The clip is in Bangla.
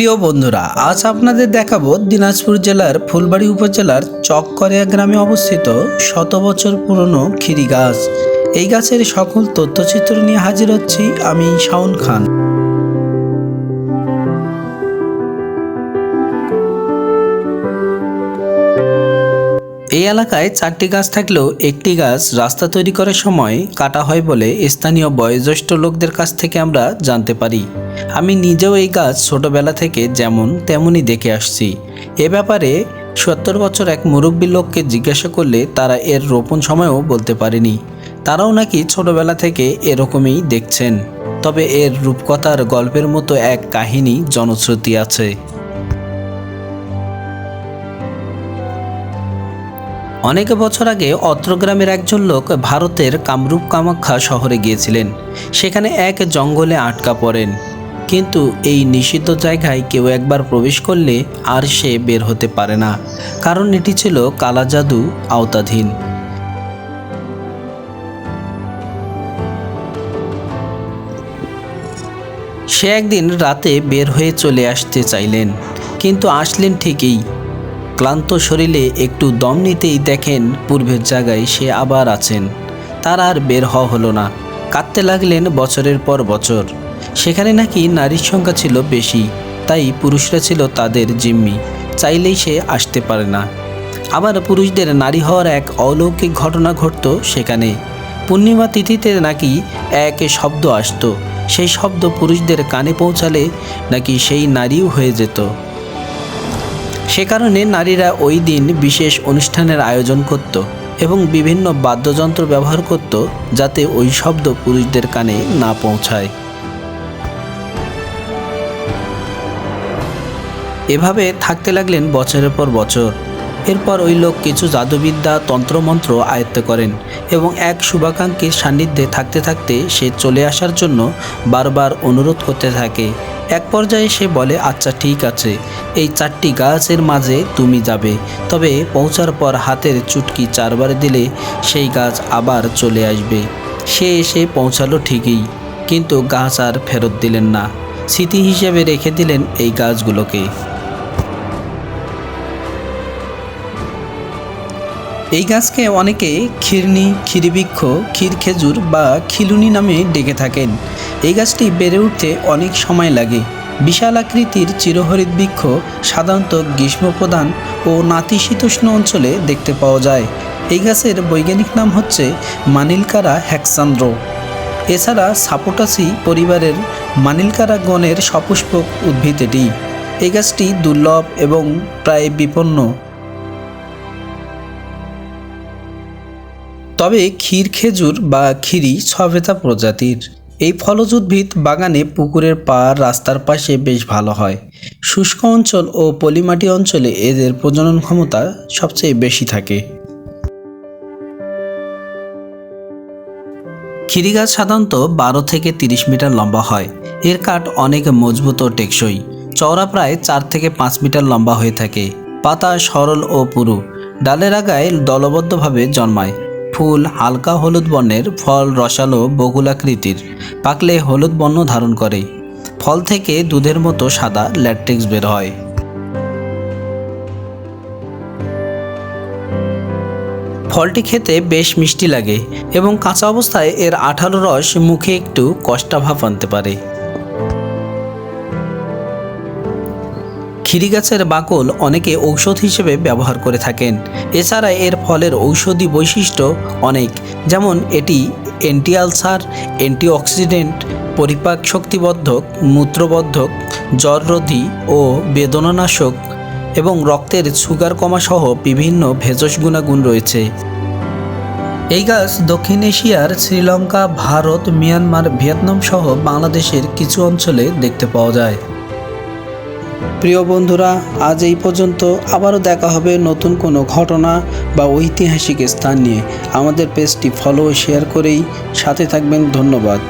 প্রিয় বন্ধুরা, আজ আপনাদের দেখাবো দিনাজপুর জেলার ফুলবাড়ি উপজেলার চককরিয়া গ্রামে অবস্থিত শত বছর পুরনো খিরি গাছ। এই গাছের সকল তথ্যচিত্র নিয়ে হাজির হচ্ছি আমি শাওন খান। এই এলাকায় চারটি গাছ থাকলেও একটি গাছ রাস্তা তৈরি করার সময় কাটা হয় বলে স্থানীয় বয়োজ্যেষ্ঠ লোকদের কাছ থেকে আমরা জানতে পারি। আমি নিজেও এই গাছ ছোটবেলা থেকে যেমন তেমনই দেখে আসছি। এ ব্যাপারে সত্তর বছর এক মুরব্বী লোককে জিজ্ঞাসা করলে তারা এর রোপণ সময়ও বলতে পারেনি। তারাও নাকি ছোটবেলা থেকে এরকমই দেখছেন। তবে এর রূপকথার গল্পের মতো এক কাহিনী জনশ্রুতি আছে। অনেক বছর আগে অত্র গ্রামের একজন লোক ভারতের কামরূপ কামাখ্যা শহরে গিয়েছিলেন। সেখানে এক জঙ্গলে আটকা পড়েন। কিন্তু এই নিষিদ্ধ জায়গায় কেউ একবার প্রবেশ করলে আর সে বের হতে পারে না। কারণ এটি ছিল কালাজাদু আওতাধীন। সে একদিন রাতে বের হয়ে চলে আসতে চাইলেন, কিন্তু আসলেন ঠিকই। ক্লান্ত শরীরে একটু দম নিতেই দেখেন পূর্বের জায়গায় সে আবার আছেন। তার আর বের হওয়া হলো না। কাঁদতে লাগলেন বছরের পর বছর। সেখানে নাকি নারীর সংখ্যা ছিল বেশি, তাই পুরুষরা ছিল তাদের জিম্মি। চাইলেই সে আসতে পারে না। আবার পুরুষদের নারী হওয়ার এক অলৌকিক ঘটনা ঘটত সেখানে। পূর্ণিমা তিথিতে নাকি এক শব্দ আসতো। সেই শব্দ পুরুষদের কানে পৌঁছালে নাকি সেই নারীও হয়ে যেত। সে কারণে নারীরা ওই দিন বিশেষ অনুষ্ঠানের আয়োজন করত এবং বিভিন্ন বাদ্যযন্ত্র ব্যবহার করত যাতে ওই শব্দ পুরুষদের কানে না পৌঁছায়। এভাবে থাকতে লাগলেন বছরের পর বছর। এরপর ওই লোক কিছু জাদুবিদ্যা তন্ত্রমন্ত্র আয়ত্ত করেন এবং এক শুভাকাঙ্ক্ষীর সান্নিধ্যে থাকতে থাকতে সে চলে আসার জন্য বারবার অনুরোধ করতে থাকে। এক পর্যায়ে সে বলে আচ্ছা ঠিক আছে। এই চারটি গাছের মাঝে তুমি যাবে। তবে পৌঁছার পর হাতের চুটকি চারবার দিলে সেই গাছ আবার চলে আসবে। সে এসে পৌঁছালো ঠিকই, কিন্তু গাছ আর ফেরত দিলেন না। স্মৃতি হিসেবে রেখে দিলেন এই গাছগুলোকে। এই গাছকে অনেকে খিরনি ক্ষীরবৃক্ষ ক্ষীর খেজুর বা খিলুনি নামে ডেকে থাকেন। এই গাছটি বেড়ে উঠতে অনেক সময় লাগে। বিশাল আকৃতির চিরহরিত বৃক্ষ সাধারণত গ্রীষ্মপ্রধান ও নাতিশীতোষ্ণ অঞ্চলে দেখতে পাওয়া যায়। এই গাছের বৈজ্ঞানিক নাম হচ্ছে মানিলকারা হ্যাক্সান্দ্র। এছাড়া সাপোটাসি পরিবারের মানিলকারা গণের সপুষ্পক উদ্ভিদ এটি। এই গাছটি দুর্লভ এবং প্রায় বিপন্ন। তবে ক্ষীর খেজুর বা খিরি ছবেতা প্রজাতির। এই ফলজ উদ্ভিদ বাগানে পুকুরের পাড় রাস্তার পাশে বেশ ভালো হয়। শুষ্ক অঞ্চল ও পলিমাটি অঞ্চলে এদের প্রজনন ক্ষমতা সবচেয়ে বেশি থাকে। খিরি গাছ সাধারণত বারো থেকে তিরিশ মিটার লম্বা হয়। এর কাঠ অনেক মজবুত ও টেকসই। চওড়া প্রায় চার থেকে পাঁচ মিটার লম্বা হয়ে থাকে। পাতা সরল ও পুরু। ডালের আগায় দলবদ্ধভাবে জন্মায়। ফুল হালকা হলুদ বর্ণের ফল রসালো বগুলাকৃতির পাকলে হলুদ বর্ণ ধারণ করে। ফল থেকে দুধের মতো সাদা ল্যাট্রিক্স বের হয়। ফলটি খেতে বেশ মিষ্টি লাগে এবং কাঁচা অবস্থায় এর আঠালো রস মুখে একটু কষ্টাভাব আনতে পারে। খিরি গাছের বাকল অনেকে ঔষধ হিসেবে ব্যবহার করে থাকেন। এছাড়া এর ফলের ঔষধি বৈশিষ্ট্য অনেক, যেমন এটি অ্যান্টি আলসার অ্যান্টিঅক্সিডেন্ট, পরিপাক শক্তিবর্ধক, মূত্রবর্ধক জ্বররোধী ও বেদনানাশক এবং রক্তের সুগার কমা সহ বিভিন্ন ভেষজ গুণাগুণ রয়েছে। এই গাছ দক্ষিণ এশিয়ার শ্রীলঙ্কা, ভারত, মিয়ানমার, ভিয়েতনাম সহ বাংলাদেশের কিছু অঞ্চলে দেখতে পাওয়া যায়। প্রিয় বন্ধুরা, আজ এই পর্যন্ত আবারও দেখা হবে নতুন কোনো ঘটনা বা ঐতিহাসিক স্থান নিয়ে। আমাদের পেজটি ফলো শেয়ার করেই সাথে থাকবেন। ধন্যবাদ।